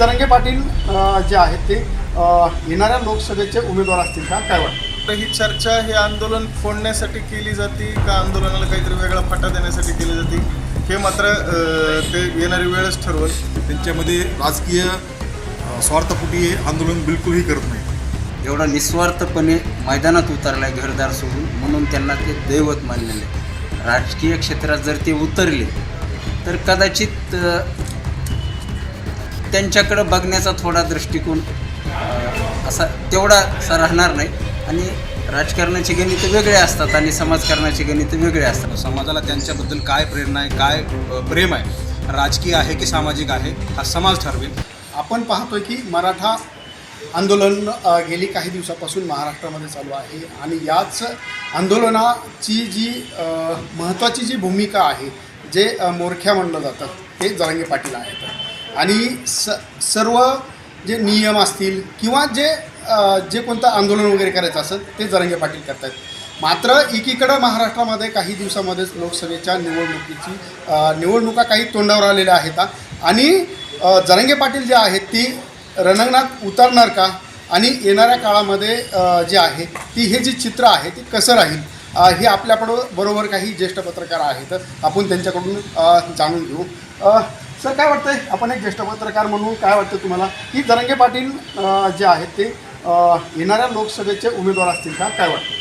जरंगे पाटील जे आहेत ते येणाऱ्या लोकसभेचे उमेदवार असतील का? काय वाटतं? तर ही चर्चा हे आंदोलन फोडण्यासाठी केली जाते का आंदोलनाला काहीतरी वेगळा फाटा देण्यासाठी केली जाते? हे मात्र ते येणारी वेळच ठरवल. त्यांच्यामध्ये राजकीय स्वार्थपोटी हे आंदोलन बिलकुलही करत नाही. एवढा निस्वार्थपणे मैदानात उतरलाय घरदार सोडून म्हणून त्यांना ते दैवत मानलेले. आहे. राजकीय क्षेत्रात जर ते उतरले तर कदाचित त्यांच्याकडं बघण्याचा थोडा दृष्टिकोन असा तेवढा असा राहणार नाही. आणि राजकारणाची गणित वेगळे असतात आणि समाजकारणाची गणित वेगळे असतात. समाजाला त्यांच्याबद्दल काय प्रेरणा आहे काय प्रेम आहे? राजकीय आहे की सामाजिक आहे? हा समाज ठरवेल. आपण पाहतोय की मराठा आंदोलन गेली काही दिवसापासून महाराष्ट्रामध्ये चालू आहे. आणि याच आंदोलनाची जी महत्त्वाची जी भूमिका आहे जे मोरख्या म्हणलं जातं ते जरांगे पाटील आहेत. आणि स सर्व जे नियम असतील किंवा जे जे कोणतं आंदोलन वगैरे करायचं असेल ते जरंगे पाटील करत आहेत मात्र एकीकडं महाराष्ट्रामध्ये काही दिवसामध्येच लोकसभेच्या निवडणुकीची निवडणुका काही तोंडावर आलेल्या आहेत आणि जरंगे पाटील जे आहेत ती रणांगणात उतरणार का? आणि येणाऱ्या काळामध्ये जे आहे ती हे जे चित्र आहे ते कसं राहील? हे आपल्याकडं बरोबर काही ज्येष्ठ पत्रकार आहेत आपण त्यांच्याकडून जाणून घेऊ. सर काय वाटतंय? आपण एक ज्येष्ठ पत्रकार म्हणून काय वाटतं तुम्हाला? की जरंगे पाटील जे आहेत ते येणाऱ्या लोकसभेचे उमेदवार असतील का? काय वाटतं?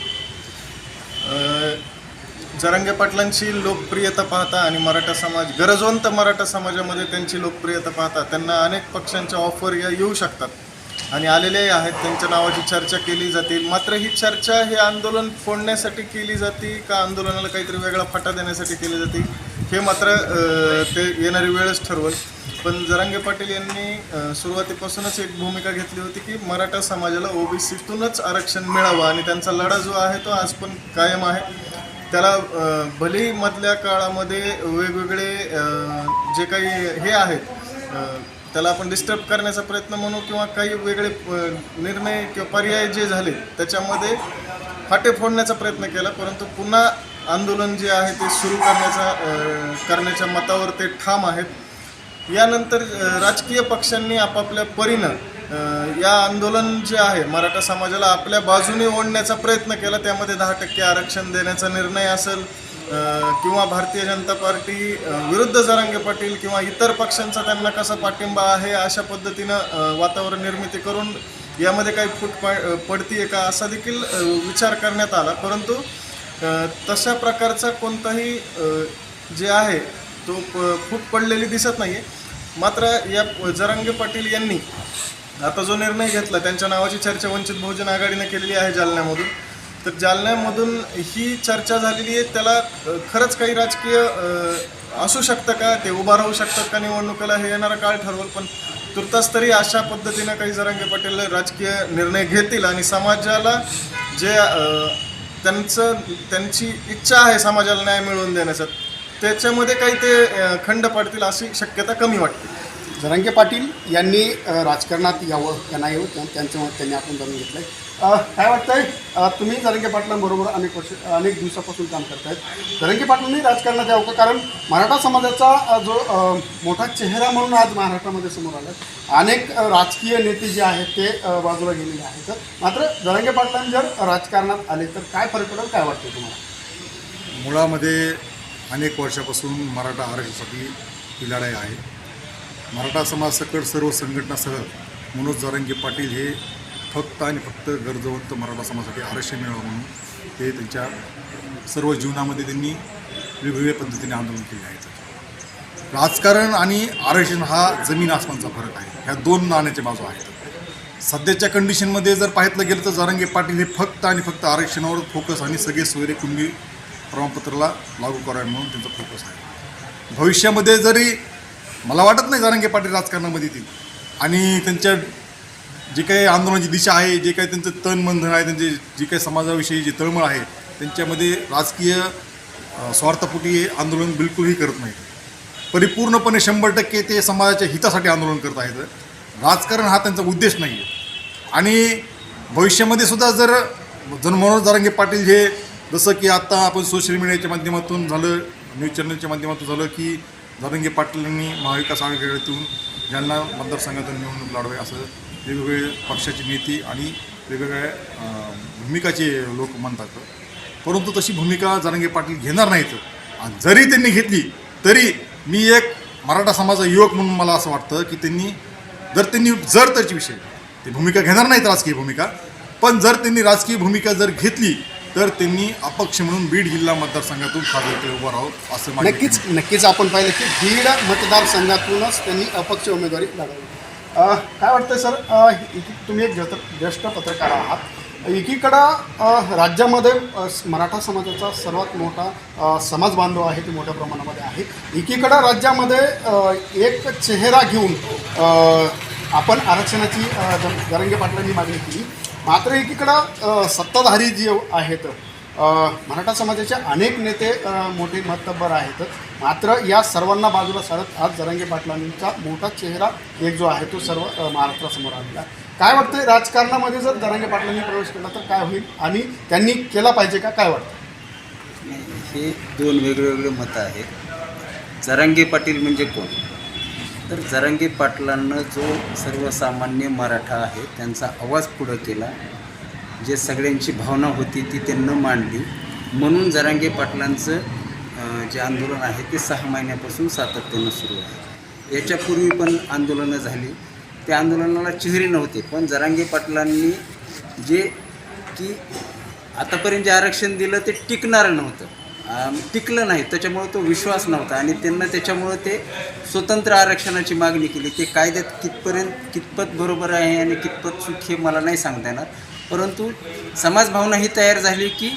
जरंगे पाटलांची लोकप्रियता पाहता आणि मराठा समाज गरजवंत मराठा समाजामध्ये त्यांची लोकप्रियता पाहता त्यांना अनेक पक्षांच्या ऑफर या येऊ शकतात. आणि आलेलेही आहेत त्यांच्या नावाची चर्चा केली जाते मात्र ही चर्चा हे आंदोलन फोडण्यासाठी केली जाते का आंदोलनाला काहीतरी वेगळा फाटा देण्यासाठी केली जाते? हे मात्र ते येणारी वेळच ठरवल. पण जरांगे पाटील यांनी सुरुवातीपासूनच एक भूमिका घेतली होती की मराठा समाजाला ओबीसीतूनच आरक्षण मिळावं आणि त्यांचा लढा जो आहे तो आज पण कायम आहे. त्याला भली मधल्या काळामध्ये वेगवेगळे जे काही हे आहेत त्याला आपण डिस्टर्ब करण्याचा प्रयत्न म्हणू किंवा काही वेगळे निर्णय किंवा पर्याय जे झाले त्याच्यामध्ये फाटे फोडण्याचा प्रयत्न केला. परंतु पुन्हा आंदोलन जे आहे ते सुरू करण्याचा करण्याच्या मतावर ते ठाम आहेत. यानंतर राजकीय पक्षांनी आपापल्या परीनं या आंदोलन जे आहे मराठा समाजाला आपल्या बाजूने ओढण्याचा प्रयत्न केला. त्यामध्ये दहा टक्के आरक्षण देण्याचा निर्णय असेल किंवा भारतीय जनता पार्टी विरुद्ध जरांगे पाटील किंवा इतर पक्षांचा त्यांना कसा पाठिंबा आहे अशा पद्धतीनं वातावरण निर्मिती करून यामध्ये काही फूट प पडतीये का असा देखील विचार करण्यात आला. परंतु तशा प्रकारचा कोणताही जे आहे तो प फूट पडलेली दिसत नाही मात्र या जरांगे पाटील यांनी आता जो निर्णय घेतला त्यांच्या नावाची चर्चा वंचित बहुजन आघाडीने केलेली आहे जालन्यामधून. तर जालन्यामधून ही चर्चा झालेली आहे. त्याला खरंच काही राजकीय असू शकतं का? ते उभा राहू शकतात का निवडणुकीला हे येणारा काळ ठरवल पण तुर्तास तरी अशा पद्धतीनं काही जरांगे पाटील राजकीय निर्णय घेतील आणि समाजाला जे त्यांचं त्यांची इच्छा आहे समाजाला न्याय मिळवून देण्याचा त्याच्यामध्ये काही ते खंड पाडतील अशी शक्यता कमी वाटते. जरांगे पाटील यांनी राजकारणात यावं का नाही यावं त्यांचं मत त्यांनी आपण जाणून घेतलं आहे काय वाटतंय? आहे तुम्ही जरंगे पाटलांबरोबर अनेक वर्ष अनेक दिवसापासून काम करतायत. जरंगे पाटलांनी राजकारणात यावं का? कारण मराठा समाजाचा जो मोठा चेहरा म्हणून आज महाराष्ट्रामध्ये समोर आला अनेक राजकीय नेते जे आहेत ते बाजूला गेलेले आहेत. मात्र जरंगे पाटलां जर राजकारणात आले तर काय फरक पडेल? काय वाटतं तुम्हाला? मुळामध्ये अनेक वर्षापासून मराठा आरक्षणासाठी ही लढाई आहे. मराठा समाज सकट सर्व संघटनासह मनोज जरंगे पाटील हे फक्त आणि फक्त गरजवंत मराठा समाजासाठी आरक्षण मिळावं म्हणून ते त्यांच्या सर्व जीवनामध्ये त्यांनी वेगवेगळ्या पद्धतीने आंदोलन केले आहे. राजकारण आणि आरक्षण हा जमीन आसमानचा फरक आहे. ह्या दोन नाण्याच्या बाजू आहेत. सध्याच्या कंडिशनमध्ये जर पाहितलं गेलं तर जारंगे पाटील हे फक्त आणि फक्त आरक्षणावर फोकस आणि सगळे सोयरे कुंबी प्रमाणपत्राला लागू करावे म्हणून त्यांचा फोकस आहे. भविष्यामध्ये जरी मला वाटत नाही जारंगे पाटील राजकारणामध्ये येतील. आणि त्यांच्या जे काही आंदोलनाची दिशा आहे जे काही त्यांचं तन मनधन आहे त्यांचे जे काही समाजाविषयी जी तळमळ आहे त्यांच्यामध्ये राजकीय स्वार्थपुटी स्वार्थपोटी हे आंदोलन बिलकुलही करत नाही परिपूर्णपणे शंभर टक्के ते समाजाच्या हितासाठी आंदोलन करत आहेत. राजकारण हा त्यांचा उद्देश नाही आहे. आणि भविष्यामध्ये सुद्धा जर जर मनोज जारंगे पाटील हे जसं की आत्ता आपण सोशल मीडियाच्या माध्यमातून झालं न्यूज चॅनलच्या माध्यमातून झालं की जारंगे पाटील यांनी महाविकास आघाडीतून ज्यांना मतदारसंघातून निवडणूक लढवे असं वेगवेगळे पक्षाची नेती आणि वेगवेगळ्या भूमिकाचे लोक म्हणतात. परंतु तशी भूमिका जरांगे पाटील घेणार नाहीत. आणि जरी त्यांनी घेतली तरी मी एक मराठा समाजाचा युवक म्हणून मला असं वाटतं की त्यांनी जर त्यांनी जर त्याची विषय ते भूमिका घेणार नाहीत राजकीय भूमिका पण जर त्यांनी राजकीय भूमिका जर घेतली तर त्यांनी अपक्ष म्हणून बीड जिल्हा मतदारसंघातून खासदारकडे उभं राहावं असं नक्कीच नक्कीच आपण पाहिलं की बीड मतदारसंघातूनच त्यांनी अपक्ष उमेदवारी अ, काय वाटतं सर? तुम्ही एक ज्येष्ठ ज्येष्ठ पत्रकार आहात. एकीकडं राज्यामध्ये मराठा समाजाचा सर्वात मोठा समाज बांधव आहे ते मोठ्या प्रमाणामध्ये आहे. एकीकडं राज्यामध्ये एक चेहरा घेऊन आपण आरक्षणाची जरंगे पाटलांनी मागणी केली. मात्र एकीकडं सत्ताधारी जे आहेत मराठा समाजाचे अनेक नेते मोठे महत्तबर आहेत मात्र या सर्वांना बाजूला सारत आज जरांगे पाटलांचा मोठा चेहरा एक जो आहे तो सर्व महाराष्ट्रासमोर आलेला आहे. काय वाटतं राजकारणामध्ये जर जरांगे पाटलांनी प्रवेश केला तर काय होईल? आणि त्यांनी केला पाहिजे का? काय वाटतं हे दोन वेगवेगळे मतं आहेत. जरांगे पाटील म्हणजे कोण? तर जरांगे पाटलांना जो सर्वसामान्य मराठा आहे त्यांचा आवाज पुढं केला. जे सगळ्यांची भावना होती ती त्यांना मांडली. म्हणून जरांगे पाटलांचं जे आंदोलन आहे ते सहा महिन्यापासून सातत्यानं सुरू आहे. याच्यापूर्वी पण आंदोलनं झाली. त्या आंदोलनाला चेहरे नव्हते पण जरांगे पाटलांनी जे की आतापर्यंत जे आरक्षण दिलं ते टिकणारं नव्हतं. टिकलं नाही त्याच्यामुळं तो विश्वास नव्हता आणि त्यांना त्याच्यामुळं ते स्वतंत्र आरक्षणाची मागणी केली. ते कायद्यात कितपर्यंत कितपत बरोबर आहे आणि कितपत चूक हे मला नाही सांगता येणार. परंतु समाजभावना ही तयार झाली की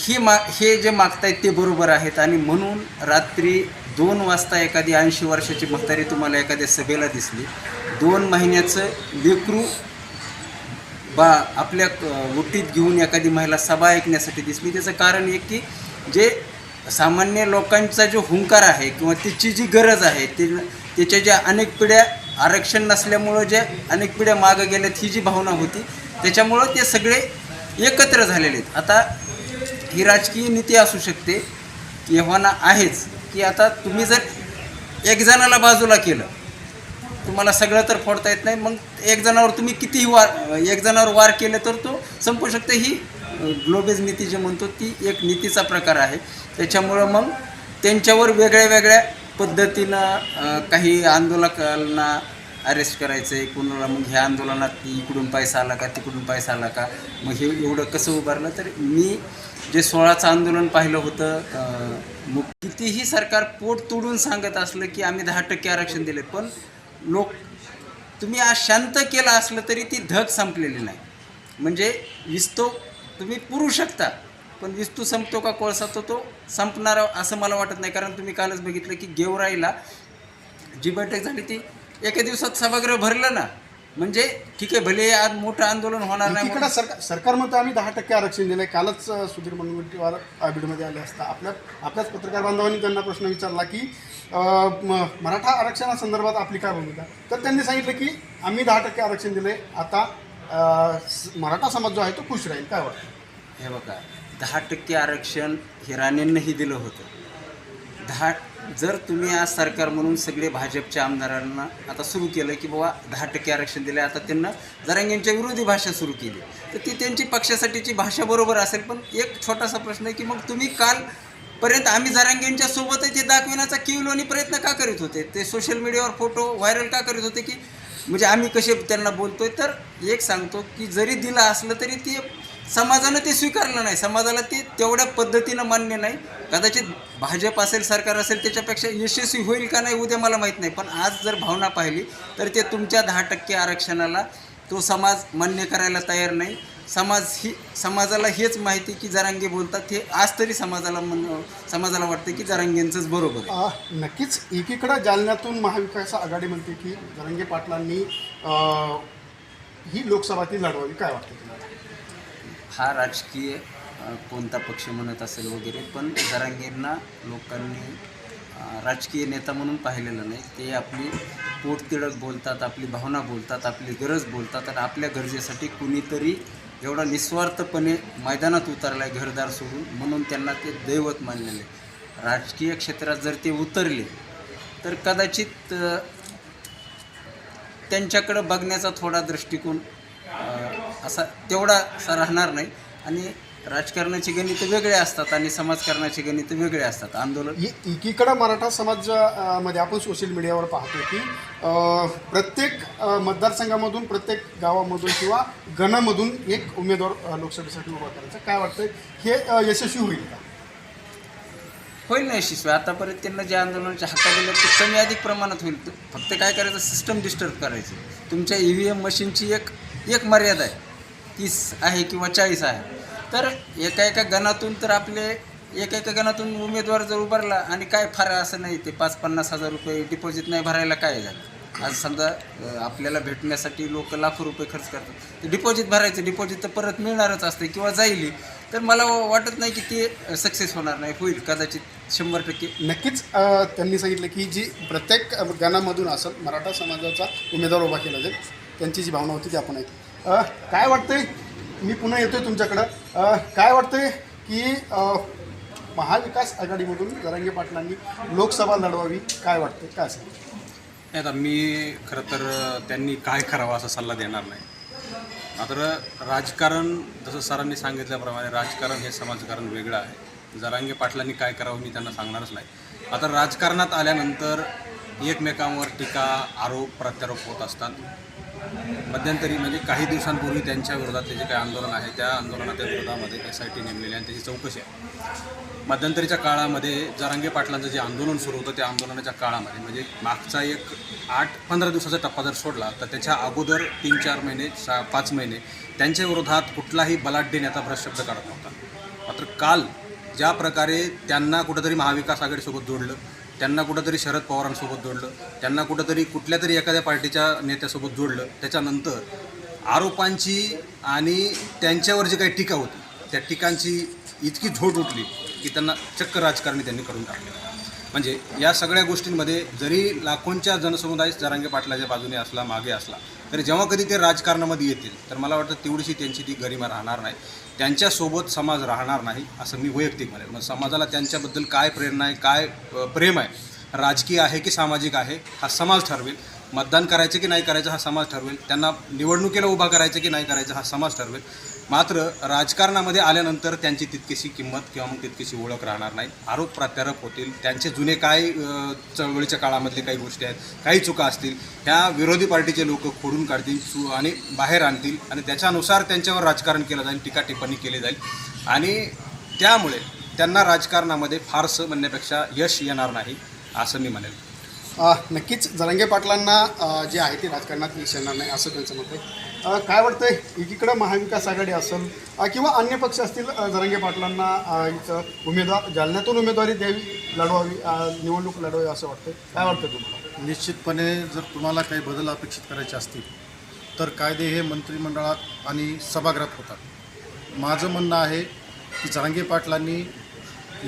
ही मा हे जे मागतायत ते बरोबर आहेत. आणि म्हणून रात्री दोन वाजता एखादी ऐंशी वर्षाची म्हातारी तुम्हाला एखाद्या सभेला दिसली. दोन महिन्याचं लेकरू बा आपल्या क- घेऊन एखादी महिला सभा ऐकण्यासाठी दिसली. त्याचं कारण एक की जे सामान्य लोकांचा जो हुंकार आहे किंवा त्याची जी गरज आहे ते त्याच्या ज्या अनेक पिढ्या आरक्षण नसल्यामुळं ज्या अनेक पिढ्या मागं गेल्यात ही जी भावना होती त्याच्यामुळं ते सगळे एकत्र झालेले आहेत. आता ही राजकीय नीती असू शकते एव्हाना आहेच की आता तुम्ही जर एक जणाला बाजूला केलं तुम्हाला सगळं तर फोडता येत नाही मग एक जणावर तुम्ही कितीही वार एक जणावर वार केले तर तो संपू शकते. ही ग्लोबेज नीती जी म्हणतो ती एक नीतीचा प्रकार आहे. त्याच्यामुळं मग त्यांच्यावर वेगळ्या वेगळ्या पद्धतीनं काही आंदोलकांना अरेस्ट करायचं आहे कुणाला मग ह्या आंदोलनात इकडून पैसा आला का तिकडून पैसा आला का? मग हे एवढं कसं उभारलं? तर मी जे सोळाचं आंदोलन पाहिलं होतं मग कितीही सरकार पोट तोडून सांगत असलं की आम्ही दहा टक्के आरक्षण दिले पण लोक तुम्ही आज शांत केलं असलं तरी ती धग संपलेली नाही. म्हणजे विस्तो तुम्ही पुरू शकता पण विस्तू संपतो का कोळसा तो तो संपणार असं मला वाटत नाही. कारण तुम्ही कालच बघितलं की गेवराईला जी बैठक झाली ती एका दिवसात सभागृह भरलं ना म्हणजे ठीक आहे भले आज मोठं आंदोलन होणार नाही एकीकडे सरकार सरकार म्हणतं आम्ही दहा टक्के आरक्षण दिलंय. कालच अ, सुधीर मुनगंटीवार बीडमध्ये आले असता. आपल्या आपल्याच पत्रकार बांधवांनी त्यांना प्रश्न विचारला की म- मराठा आरक्षणासंदर्भात आपली काय भूमिका? तर त्यांनी सांगितलं की आम्ही दहा टक्के आरक्षण दिले आता अ, स- मराठा समाज जो आहे तो खुश राहील. काय वाटतं? हे बघा दहा टक्के आरक्षण हे राणेंनाही दिलं होतं. दहा जर तुम्ही आज सरकार म्हणून सगळे भाजपच्या आमदारांना आता सुरू केलं की बाबा दहा टक्के आरक्षण दिलं आता त्यांना जरांगेंच्या विरोधी भाषा सुरू केली. तर ती त्यांची पक्षासाठीची भाषा बरोबर असेल पण एक छोटासा प्रश्न आहे की मग तुम्ही काल पर्यंत आम्ही जरांगेंच्या सोबतच ते दाखविण्याचा किवलोनी प्रयत्न का करीत होते? ते सोशल मीडियावर फोटो व्हायरल का करीत होते की म्हणजे आम्ही कसे त्यांना बोलतोय? तर एक सांगतो की जरी दिलं असलं तरी ते समाजानं ते स्वीकारलं नाही. समाजाला ते तेवढ्या पद्धतीनं मान्य नाही. कदाचित भाजप असेल सरकार असेल त्याच्यापेक्षा यशस्वी होईल का नाही उद्या मला माहीत नाही. पण आज जर भावना पाहिली तर ते तुमच्या दहा टक्के आरक्षणाला तो समाज मान्य करायला तयार नाही. समाज ही समाजाला हेच माहिती की जरांगे बोलतात हे आज तरी समाजाला मन समाजाला वाटतं की जरांगेंचंच बरोबर आहे. नक्कीच. एकीकडं जालन्यातून महाविकास आघाडी म्हणते की जरांगे पाटलांनी ही लोकसभा ती लढवावी. काय वाटतं तुम्हाला? हा राजकीय कोणता पक्ष म्हणत असेल वगैरे पण जरांगींना लोकांनी राजकीय नेता म्हणून पाहिलेलं नाही. ते आपली पोटतिडक बोलतात आपली भावना बोलतात आपली गरज बोलतात आणि आपल्या गरजेसाठी कुणीतरी एवढा निस्वार्थपणे मैदानात उतरला आहे घरदार सोडून म्हणून त्यांना ते दैवत मानलेले. राजकीय क्षेत्रात जर ते उतरले तर कदाचित त्यांच्याकडं बघण्याचा थोडा दृष्टिकोन असा तेवढा असा राहणार नाही. आणि राजकारणाची गणितं वेगळे असतात आणि समाजकारणाची गणितं वेगळे असतात. आंदोलन एकीकडं मराठा समाज अ, मध्ये आपण सोशल मीडियावर पाहतो की प्रत्येक मतदारसंघामधून प्रत्येक गावामधून किंवा गणामधून एक उमेदवार लोकसभेसाठी उभा करायचा. काय वाटतं हे यशस्वी होईल का? होईल ना यशस्वी. आतापर्यंत त्यांना जे आंदोलनाच्या हातात दिलं ते कमी अधिक प्रमाणात होईल. फक्त काय करायचं? सिस्टम डिस्टर्ब करायची. तुमच्या ई व्ही एम मशीनची एक एक मर्यादा आहे. तीस आहे किंवा चाळीस आहे. तर एका एका गणातून तर आपले एका एका गणातून उमेदवार जर उभारला आणि काय फार असं नाही ते पाच पन्नास हजार रुपये डिपॉझिट नाही भरायला काय झालं आज समजा आपल्याला भेटण्यासाठी लोक लाखो रुपये खर्च करतात. ते डिपॉझिट भरायचं डिपॉझिट तर परत मिळणारच असते किंवा जाईल. तर मला वाटत नाही की ते सक्सेस होणार नाही होईल कदाचित शंभर टक्के. नक्कीच त्यांनी सांगितलं की जी प्रत्येक गणामधून असं मराठा समाजाचा उमेदवार उभा केला जाईल त्यांची जी भावना होती ती आपण ऐकली काय वाटतंय? मी पुन्हा येतोय तुमच्याकडं. काय वाटतंय की महाविकास आघाडीमधून जरांगे पाटलांनी लोकसभा लढवावी काय वाटतंय? काय असेल? नाही आता मी खरं तर त्यांनी काय करावं असा सल्ला देणार नाही. मात्र राजकारण जसं सरांनी सांगितल्याप्रमाणे राजकारण हे समाजकारण वेगळं आहे. जरांगे पाटलांनी काय करावं मी त्यांना सांगणारच नाही. आता राजकारणात आल्यानंतर एकमेकांवर टीका आरोप प्रत्यारोप होत असतात. मध्यंतरी म्हणजे काही दिवसांपूर्वी त्यांच्या विरोधातले जे काही आंदोलन आहे त्या आंदोलनाच्या विरोधामध्ये एस आय टी नेमलेली आणि त्याची चौकशी आहे. मध्यंतरीच्या काळामध्ये जरांगे पाटलांचं जे आंदोलन सुरू होतं त्या आंदोलनाच्या काळामध्ये म्हणजे मागचा एक आठ पंधरा दिवसाचा टप्पा जर सोडला तर त्याच्या अगोदर तीन चार महिने सा पाच महिने त्यांच्या विरोधात कुठलाही बलाढ्य नेता भ्रष्ट शब्द काढत नव्हता. मात्र काल ज्या प्रकारे त्यांना कुठंतरी महाविकास आघाडीसोबत जोडलं त्यांना कुठंतरी शरद पवारांसोबत जोडलं त्यांना कुठंतरी कुठल्या तरी एखाद्या पार्टीच्या नेत्यासोबत जोडलं. त्याच्यानंतर आरोपांची आणि त्यांच्यावर जी काही टीका होती त्या टीकांची इतकी झोट उठली की त्यांना चक्क राजकारणी त्यांनी करून टाकलं. म्हणजे या सगळ्या गोष्टींमध्ये जरी लाखोंच्या जनसमुदाय जरांगे पाटलाच्या बाजूने असला मागे असला तरी जेव्हा कधी ते राजकारणामध्ये येतील तर मला वाटतं तेवढीशी त्यांची ती गरिमा राहणार नाही. त्यांच्यासोबत समाज राहणार नाही असं मी वैयक्तिक म्हणेल मग समाजाला त्यांच्याबद्दल काय प्रेरणा आहे काय प्रेम आहे राजकीय आहे की सामाजिक आहे हा समाज ठरवेल. मतदान करायचं की नाही करायचं हा समाज ठरवेल. त्यांना निवडणुकीला उभा करायचं की नाही करायचं हा समाज ठरवेल. मात्र राजकारणामध्ये आल्यानंतर त्यांची तितकीशी किंमत किंवा मग तितकीशी ओळख राहणार नाही. आरोप प्रत्यारोप होतील. त्यांचे जुने काय चळवळीच्या काळामधले काही गोष्टी आहेत काही चुका असतील ह्या विरोधी पार्टीचे लोक खोडून काढतील सु आणि बाहेर आणतील आणि त्याच्यानुसार त्यांच्यावर राजकारण केलं जाईल टीका टिप्पणी केली जाईल. आणि त्यामुळे त्यांना राजकारणामध्ये फारसं म्हणण्यापेक्षा यश येणार नाही असं मी म्हणेल. नक्कीच. जरंगे पाटलांना जे आहे ते राजकारणात यश येणार नाही असं त्यांचं मत आहे. काय वाटतंय? एकीकडं महाविकास आघाडी असेल किंवा अन्य पक्ष असतील जरंगे पाटलांना इथं उमेदवार जालन्यातून उमेदवारी द्यावी लढवावी निवडणूक लढवावी असं वाटतं काय वाटतं तुम्हाला? निश्चितपणे जर तुम्हाला काही बदल अपेक्षित करायचे असतील तर कायदे हे मंत्रिमंडळात आणि सभागृहात होतात. माझं म्हणणं आहे की जरांगे पाटलांनी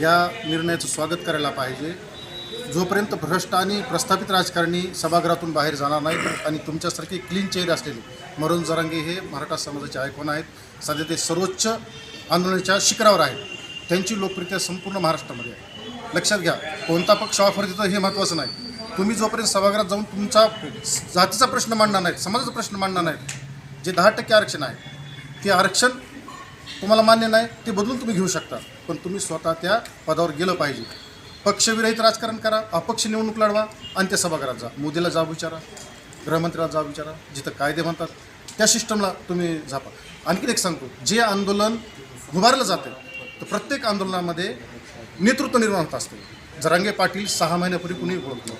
या निर्णयाचं स्वागत करायला पाहिजे. जोपर्यंत भ्रष्ट आणि प्रस्थापित राजकारणी सभागृहातून बाहेर जाणार नाहीत आणि तुमच्यासारखे क्लीन चेहरे असलेले मरुण जरांगे हे मराठा समाजाचे आयकॉन आहेत. सध्या ते सर्वोच्च आंदोलनाच्या शिखरावर आहेत. त्यांची लोकप्रियता संपूर्ण महाराष्ट्रामध्ये आहे. लक्षात घ्या कोणता पक्ष ऑफर देतो हे महत्त्वाचं नाही. तुम्ही जोपर्यंत सभागृहात जाऊन तुमचा जातीचा प्रश्न मांडणार नाहीत समाजाचा प्रश्न मांडणार नाहीत जे दहा टक्के आरक्षण आहे ते आरक्षण तुम्हाला मान्य नाही ते बदलून तुम्ही घेऊ शकता. पण तुम्ही स्वतः त्या पदावर गेलं पाहिजे. पक्षविरहित राजकारण करा अपक्ष निवडणूक लढवा आणि त्या सभागृहात जा. मोदीला जा विचारा गृहमंत्र्याला जा विचारा जिथं कायदे म्हणतात त्या सिस्टमला तुम्ही झापा. आणखीन एक सांगतो जे आंदोलन उभारलं जातं तर प्रत्येक आंदोलनामध्ये नेतृत्व निर्माण होत असतं. जरांगे पाटील सहा महिन्यापूर्वी कुणी बोलतो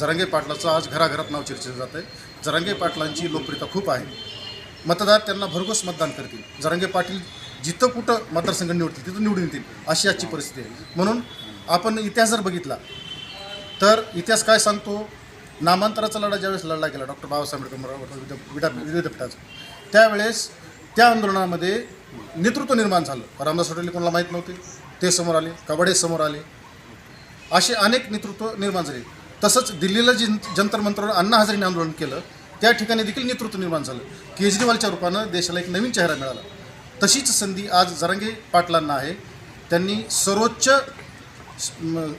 जरांगे पाटलाचं आज घराघरात नाव चर्चेलं जातं आहे जरांगे पाटलांची लोकप्रियता खूप आहे. मतदार त्यांना भरघोस मतदान करतील. जरांगे पाटील जिथं कुठं मतदारसंघ निवडतील तिथं निवडून येतील अशी आजची परिस्थिती आहे. म्हणून आपण इतिहास जर बघितला तर इतिहास काय सांगतो? नामांतराचा लढा ज्यावेळेस लढला गेला डॉक्टर बाबासाहेब आंबेडकर विद्यापीठाचा त्यावेळेस त्या आंदोलनामध्ये नेतृत्व निर्माण झालं. रामदास हॉटेल कोणाला माहीत नव्हते? ते समोर आले कबाडे समोर आले. असे अनेक नेतृत्व निर्माण झाले. तसंच दिल्लीला जी जंतर मंत्रावर अण्णा हजारेने आंदोलन केलं त्या ठिकाणी देखील नेतृत्व निर्माण झालं. केजरीवालच्या रूपानं देशाला एक नवीन चेहरा मिळाला. तशीच संधी आज जरांगे पाटलांना आहे. त्यांनी सर्वोच्च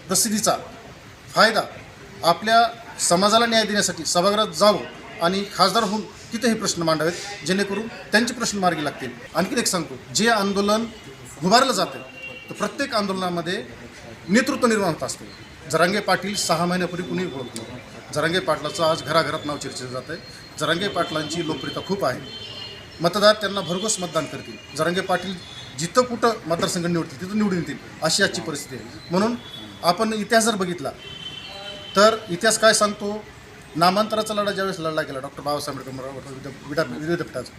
प्रसिद्धीचा फायदा आपल्या समाजाला न्याय देण्यासाठी सभागृहात जावं आणि खासदार होऊन तिथे हे प्रश्न मांडावेत जेणेकरून त्यांचे प्रश्न मार्गी लागतील. आणखीन एक सांगतो जे आंदोलन उभारलं जातं तर प्रत्येक आंदोलनामध्ये नेतृत्व निर्माण होत असते. जरांगे पाटील सहा महिन्यापूर्वी कुणी ओळखलं जरांगे पाटलाचं आज घराघरात नाव चर्चेलं जात आहे जरांगे पाटलांची लोकप्रियता खूप आहे. मतदार त्यांना भरघोस मतदान करतील. जरांगे पाटील जिथं कुठं मतदारसंघ निवडतील तिथं निवडून येतील अशी आजची परिस्थिती आहे. म्हणून आपण इतिहास जर बघितला तर इतिहास काय सांगतो? नामांतराचा लढा ज्यावेळेस लढला गेला डॉक्टर बाबासाहेब आंबेडकर विद्या विद्यापीठाचा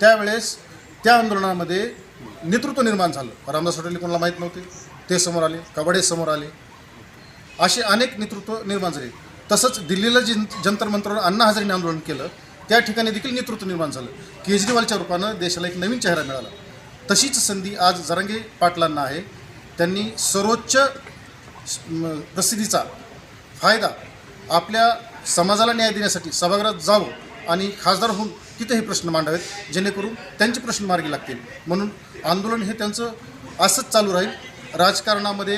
त्यावेळेस त्या आंदोलनामध्ये नेतृत्व निर्माण झालं. रामदास हॉटेल कोणाला माहीत नव्हते? ते समोर आले कबाडे समोर आले. असे अनेक नेतृत्व निर्माण झाले. तसंच दिल्लीला जिं जंतर मंत्रावर अण्णा हजारेने आंदोलन केलं त्या ठिकाणी देखील नेतृत्व निर्माण झालं. केजरीवालच्या रूपानं देशाला एक नवीन चेहरा मिळाला. तशीच संधी आज जरांगे पाटलांना आहे. त्यांनी सर्वोच्च प्रसिद्धीचा फायदा आपल्या समाजाला न्याय देण्यासाठी सभागृहात जावं आणि खासदार होऊन तिथे हे प्रश्न मांडावेत जेणेकरून त्यांचे प्रश्न मार्गी लागतील. म्हणून आंदोलन हे त्यांचं असंच चालू राहील. राजकारणामध्ये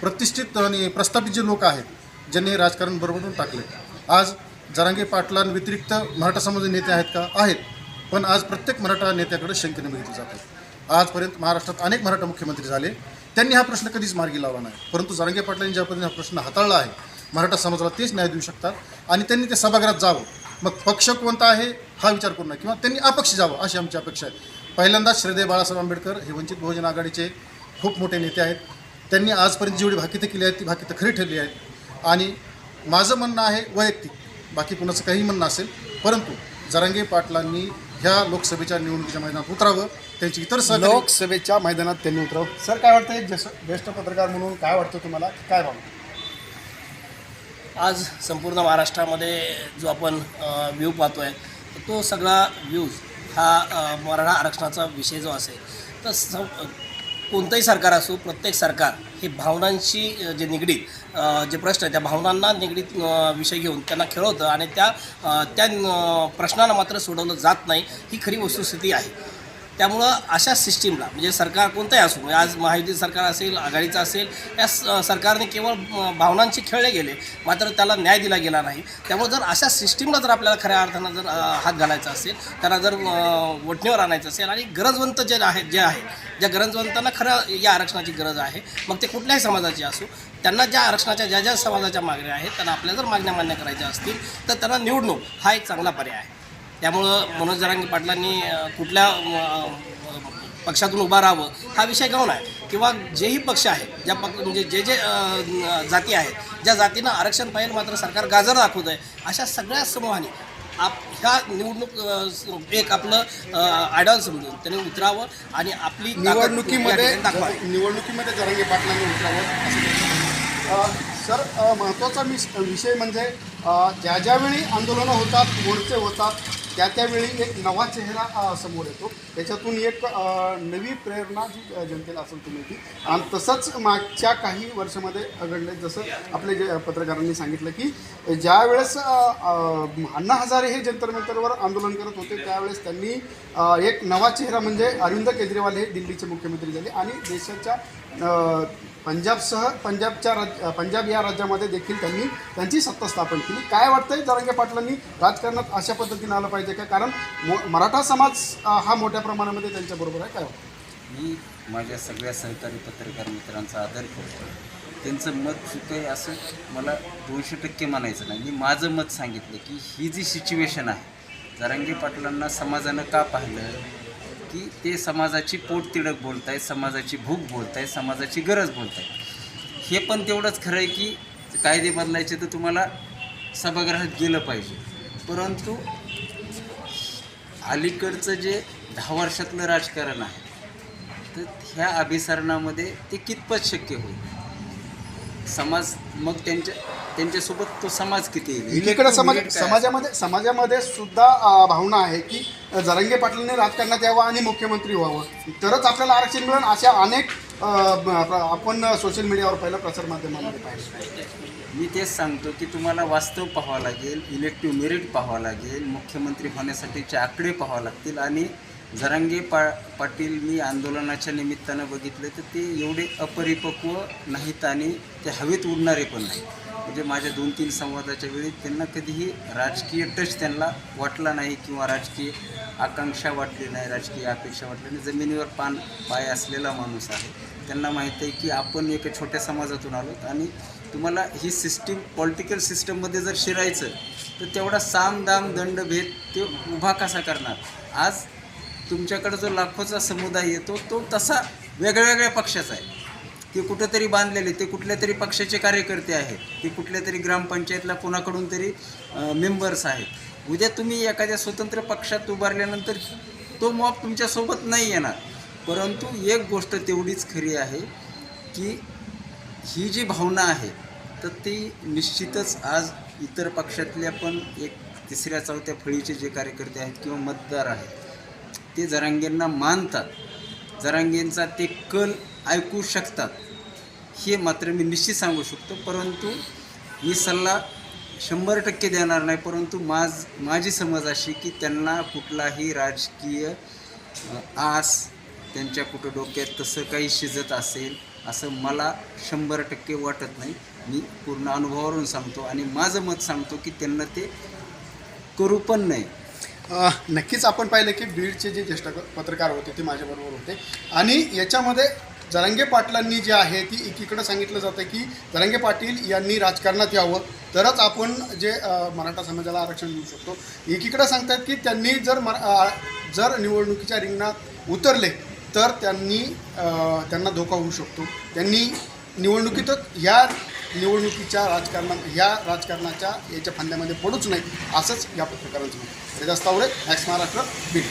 प्रतिष्ठित आणि प्रस्थापित जे लोक आहेत ज्यांनी राजकारण बरोबरून टाकले आज जरांगे पाटलांव्यतिरिक्त मराठा समाजाचे नेते आहेत का? आहेत. पण आज प्रत्येक मराठा नेत्याकडे शंकेने बघितली जाते आजपर्यंत महाराष्ट्रात अनेक मराठा मुख्यमंत्री झाले. त्यांनी हा प्रश्न कधीच मार्गी लावला नाही. परंतु जरांगे पाटलांनी ज्या पद्धतीने हा प्रश्न हाताळला आहे मराठा समाजाला तेच न्याय देऊ शकतात आणि त्यांनी ते सभागृहात जावं. मग पक्ष कोणता आहे हा विचार करू नये. किंवा त्यांनी अपक्ष जावं अशी आमची अपेक्षा आहे. पहिल्यांदाच श्रद्धेय बाळासाहेब आंबेडकर हे वंचित बहुजन आघाडीचे खूप मोठे नेते आहेत. त्यांनी आजपर्यंत जेवढी भाकितं केली आहेत ती भाकितं खरी ठरली आहेत. आणि माझं म्हणणं आहे वैयक्तिक. बाकी कुणाचं काही म्हणणं असेल. परंतु जरांगे पाटलांनी ह्या लोकसभेच्या निवडणुकीच्या मैदानात उतरावं त्यांची इतर सहकारी लोकसभेच्या मैदानात त्यांनी उतरावं. सर काय वाटतं एक जसं ज्येष्ठ पत्रकार म्हणून काय वाटतं तुम्हाला? काय भावना? आज संपूर्ण महाराष्ट्रामध्ये जो आपण व्ह्यू पाहतो आहे तो सगळा व्ह्यूज हा अ, मराठा आरक्षणाचा विषय जो असेल तर स कोणतंही सरकार असो प्रत्येक सरकार हे भावनांशी जे निगडीत जे प्रश्न आहे त्या भावनांना निगडीत विषय घेऊन त्यांना खेळवतं आणि त्या त्या प्रश्नांना मात्र सोडवलं जात नाही. ही खरी वस्तुस्थिती आहे. त्यामुळं अशा सिस्टीमला म्हणजे सरकार कोणतंही असो म्हणजे आज महायुती सरकार असेल आघाडीचं असेल या स- सरकारने केवळ भावनांचे भावनांशी खेळले गेले मात्र त्याला न्याय दिला गेला नाही. त्यामुळे जर अशा सिस्टीमला जर आपल्याला खऱ्या अर्थानं जर हात घालायचा असेल त्यांना जर वटणीवर आणायचं असेल आणि गरजवंत जे आहेत जे आहे ज्या गरजवंतांना खरं या आरक्षणाची गरज आहे मग ते कुठल्याही समाजाचे असो त्यांना ज्या आरक्षणाच्या ज्या ज्या समाजाच्या मागण्या आहेत त्यांना आपल्या जर मागण्या मान्य करायच्या असतील तर त्यांना निवडणूक हा एक चांगला पर्याय आहे. त्यामुळं मनोज जरांगी पाटलांनी कुठल्या पक्षातून उभा राहावं हा विषय गौण आहे. किंवा जेही पक्ष आहेत ज्या पक्ष म्हणजे जे जे जाती आहेत ज्या जातीनं आरक्षण पाहिजे मात्र सरकार गाजर दाखवत आहे अशा सगळ्या समूहाने आप ह्या निवडणूक एक आपलं आयडॉल समजून त्यांनी उतरावं आणि आपली निवडणुकीमध्ये दाखवावी. निवडणुकीमध्ये जरांगे पाटलांनी उतरावं सर महत्त्वाचा विषय म्हणजे ज्या ज्यावेळी आंदोलनं होतात मोर्चे होतात त्या त्यावेळी एक नवा चेहरा समोर येतो. त्याच्यातून एक नवी प्रेरणा जी जनतेला असेल ती मिळते. आणि तसंच मागच्या काही वर्षामध्ये घडले जसं आपले जे पत्रकारांनी सांगितलं की ज्यावेळेस अण्णा हजारे हे जंतर मंतरवर आंदोलन करत होते त्यावेळेस त्यांनी एक नवा चेहरा म्हणजे अरविंद केजरीवाल हे दिल्लीचे मुख्यमंत्री झाले आणि देशाच्या पंजाबसह पंजाबच्या राज पंजाब या राज्यामध्ये देखील त्यांनी त्यांची सत्ता स्थापन केली. काय वाटतंय? जरांगे पाटलांनी राजकारणात अशा पद्धतीने आलं पाहिजे का? कारण मो मराठा समाज हा मोठ्या प्रमाणामध्ये त्यांच्याबरोबर आहे. काय वाटतं मी माझ्या सगळ्या सहकारी पत्रकार मित्रांचा आदर करतो त्यांचं मत चुकं असं मला दोनशे टक्के म्हणायचं नाही. मी माझं मत सांगितलं की ही जी सिच्युएशन आहे जरांगे पाटलांना समाजानं का पाहिलं? की ते समाजाची पोटतिडक बोलत आहे समाजाची भूक बोलत आहे समाजाची गरज बोलत आहे हे पण तेवढंच खरं आहे की कायदे बदलायचे तर तुम्हाला सभागृहात गेलं पाहिजे. परंतु अलीकडचं जे दहा वर्षातलं राजकारण आहे तर ह्या अभिसरणामध्ये ते कितपत शक्य होईल? समाज मग त्यांच्या त्यांच्यासोबत तो समाज किती येईल एकीकडे समाज समाजामध्ये समाजामध्ये सुद्धा अ, भावना आहे की जरांगे पाटलांनी राजकारणात यावं आणि मुख्यमंत्री व्हावं. तरच आपल्याला आरक्षण मिळेल अशा अनेक अ, ब- आपण सोशल मीडियावर पहिलं प्रसारमाध्यमामध्ये पाहिलं. मी तेच सांगतो की तुम्हाला वास्तव पाहावं लागेल इलेक्टिव्ह मेरिट पाहावं लागेल मुख्यमंत्री होण्यासाठीचे आकडे पाहावं लागतील आणि जरांगे पा पाटील मी आंदोलनाच्या निमित्तानं बघितलं तर ते एवढे अपरिपक्व नाहीत आणि ते हवेत उडणारे पण नाही म्हणजे माझ्या दोन तीन संवादाच्या वेळी त्यांना कधीही राजकीय टच त्यांना वाटला नाही किंवा राजकीय आकांक्षा वाटली नाही राजकीय अपेक्षा वाटली नाही. जमिनीवर पान पाय असलेला माणूस आहे. त्यांना माहीत आहे की आपण एका छोट्या समाजातून आलो आणि तुम्हाला ही सिस्टीम पॉलिटिकल सिस्टममध्ये जर शिरायचं तर तेवढा साम दाम दंड भेद ते उभा कसा करणार? आज तुमच्याकडे जो लाखोचा समुदाय येतो तो तसा वेगळ्या वेगळ्या पक्षाचा आहे. ते कुठंतरी बांधलेले ते कुठल्या तरी पक्षाचे कार्यकर्ते आहेत ते कुठल्या तरी ग्रामपंचायतला कोणाकडून तरी मेंबर्स आहेत. उद्या तुम्ही एखाद्या स्वतंत्र पक्षात उभारल्यानंतर तो मॉब तुमच्यासोबत नाही येणार. परंतु एक गोष्ट तेवढीच खरी आहे की ही जी भावना आहे तर ती निश्चितच आज इतर पक्षातल्या पण एक तिसऱ्या चौथ्या फळीचे जे कार्यकर्ते आहेत किंवा मतदार आहेत ते जरांगेंना मानतात. जरांगेंचा ते कल ऐकू शकतात. हे मात्र मी निश्चित सांगू शकतो परंतु मी सल्ला शंभर टक्के देणार नाही परंतु माझ माझी समज अशी की त्यांना कुठलाही राजकीय आस त्यांच्या कुठं डोक्यात तसं काही शिजत असेल असं मला शंभर टक्के वाटत नाही. मी पूर्ण अनुभवावरून सांगतो आणि माझं मत सांगतो की त्यांना ते करू पण नाही नक्कीच आपण पाहिलं की बीडचे जे ज्येष्ठ पत्रकार होते ते माझ्याबरोबर होते आणि याच्यामध्ये जरांगे पाटलांनी जे आहे ती एकीकडं सांगितलं जातं की जरांगे पाटील यांनी राजकारणात यावं. तरच आपण जे मराठा समाजाला आरक्षण देऊ शकतो. एकीकडं सांगतात की त्यांनी जर मरा जर निवडणुकीच्या रिंगणात उतरले तर त्यांनी त्यांना धोका होऊ शकतो. त्यांनी निवडणुकीतच ह्या निवडणुकीच्या राजकारणा ह्या राजकारणाच्या याच्या फांद्यामध्ये पडूच नाही असंच या पत्रकारांचं म्हणणं आहे. हरिदास मॅक्स महाराष्ट्र बीड